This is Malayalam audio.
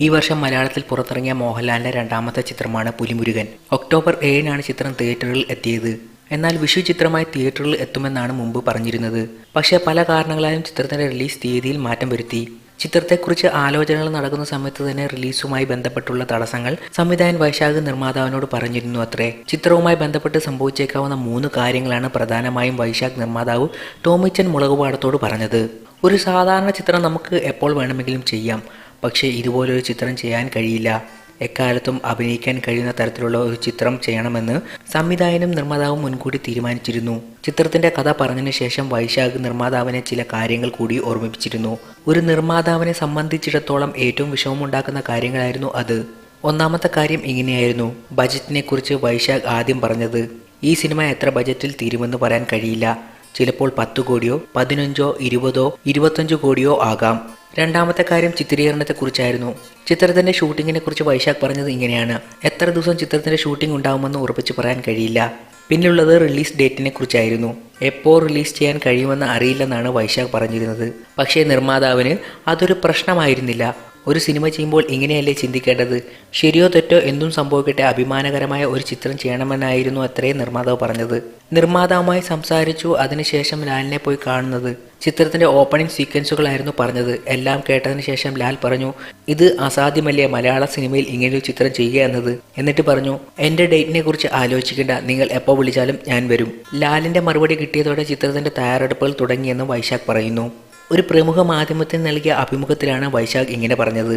ഈ വർഷം മലയാളത്തിൽ പുറത്തിറങ്ങിയ മോഹൻലാലിന്റെ രണ്ടാമത്തെ ചിത്രമാണ് പുലിമുരുകൻ. ഒക്ടോബർ ഏഴിനാണ് ചിത്രം തിയേറ്ററിൽ എത്തിയത്. എന്നാൽ വിഷു ചിത്രമായി തിയേറ്ററിൽ എത്തുമെന്നാണ് മുമ്പ് പറഞ്ഞിരുന്നത്. പക്ഷേ പല കാരണങ്ങളാലും ചിത്രത്തിന്റെ റിലീസ് തീയതിയിൽ മാറ്റം വരുത്തി. ചിത്രത്തെക്കുറിച്ച് ആലോചനകൾ നടക്കുന്ന സമയത്ത് തന്നെ റിലീസുമായി ബന്ധപ്പെട്ടുള്ള തടസ്സങ്ങൾ സംവിധായകൻ വൈശാഖ് നിർമ്മാതാവിനോട് പറഞ്ഞിരുന്നു അത്രേ. ചിത്രവുമായി ബന്ധപ്പെട്ട് സംഭവിച്ചേക്കാവുന്ന മൂന്ന് കാര്യങ്ങളാണ് പ്രധാനമായും വൈശാഖ് നിർമ്മാതാവ് ടോമിച്ചൻ മുളകുപാടത്തോട് പറഞ്ഞത്. ഒരു സാധാരണ ചിത്രം നമുക്ക് എപ്പോൾ വേണമെങ്കിലും ചെയ്യാം. പക്ഷേ ഇതുപോലൊരു ചിത്രം ചെയ്യാൻ കഴിയില്ല. എക്കാലത്തും അഭിനയിക്കാൻ കഴിയുന്ന തരത്തിലുള്ള ഒരു ചിത്രം ചെയ്യണമെന്ന് സംവിധായകനും നിർമ്മാതാവും മുൻകൂട്ടി തീരുമാനിച്ചിരുന്നു. ചിത്രത്തിന്റെ കഥ പറഞ്ഞതിന് ശേഷം വൈശാഖ് നിർമ്മാതാവിനെ ചില കാര്യങ്ങൾ കൂടി ഓർമ്മിപ്പിച്ചിരുന്നു. ഒരു നിർമ്മാതാവിനെ സംബന്ധിച്ചിടത്തോളം ഏറ്റവും വിഷമമുണ്ടാക്കുന്ന കാര്യങ്ങളായിരുന്നു അത്. ഒന്നാമത്തെ കാര്യം ഇങ്ങനെയായിരുന്നു. ബജറ്റിനെ കുറിച്ച് വൈശാഖ് ആദ്യം പറഞ്ഞത് ഈ സിനിമ എത്ര ബജറ്റിൽ തീരുമെന്ന് പറയാൻ കഴിയില്ല. ചിലപ്പോൾ പത്ത് കോടിയോ പതിനഞ്ചോ ഇരുപതോ ഇരുപത്തഞ്ച് കോടിയോ ആകാം. രണ്ടാമത്തെ കാര്യം ചിത്രീകരണത്തെക്കുറിച്ചായിരുന്നു. ചിത്രത്തിന്റെ ഷൂട്ടിങ്ങിനെ കുറിച്ച് വൈശാഖ് പറഞ്ഞത് ഇങ്ങനെയാണ്. എത്ര ദിവസം ചിത്രത്തിന്റെ ഷൂട്ടിംഗ് ഉണ്ടാവുമെന്ന് ഉറപ്പിച്ച് പറയാൻ കഴിയില്ല. പിന്നുള്ളത് റിലീസ് ഡേറ്റിനെ കുറിച്ചായിരുന്നു എപ്പോൾ റിലീസ് ചെയ്യാൻ കഴിയുമെന്ന് അറിയില്ലെന്നാണ് വൈശാഖ് പറഞ്ഞിരുന്നത്. പക്ഷേ നിർമ്മാതാവിന് അതൊരു പ്രശ്നമായിരുന്നില്ല. ഒരു സിനിമ ചെയ്യുമ്പോൾ ഇങ്ങനെയല്ലേ ചിന്തിക്കേണ്ടത്? ശരിയോ തെറ്റോ എന്തും സംഭവിക്കട്ടെ അഭിമാനകരമായ ഒരു ചിത്രം ചെയ്യണമെന്നായിരുന്നു അത്രയും നിർമ്മാതാവ് പറഞ്ഞത്. നിർമ്മാതാവുമായി സംസാരിച്ചു അതിനുശേഷം ലാലിനെ പോയി കാണുന്നത്. ചിത്രത്തിന്റെ ഓപ്പണിംഗ് സീക്വൻസുകളായിരുന്നു പറഞ്ഞത്. എല്ലാം കേട്ടതിന് ശേഷം ലാൽ പറഞ്ഞു ഇത് അസാധ്യമല്ലേ മലയാള സിനിമയിൽ ഇങ്ങനെയൊരു ചിത്രം ചെയ്യുക എന്നത്? എന്നിട്ട് പറഞ്ഞു എന്റെ ഡേറ്റിനെ കുറിച്ച് ആലോചിക്കേണ്ട. നിങ്ങൾ എപ്പോൾ വിളിച്ചാലും ഞാൻ വരും. ലാലിന്റെ മറുപടി കിട്ടിയതോടെ ചിത്രത്തിന്റെ തയ്യാറെടുപ്പുകൾ തുടങ്ങിയെന്ന് വൈശാഖ് പറയുന്നു. ഒരു പ്രമുഖ മാധ്യമത്തിന് നൽകിയ അഭിമുഖത്തിലാണ് വൈശാഖ് ഇങ്ങനെ പറഞ്ഞത്.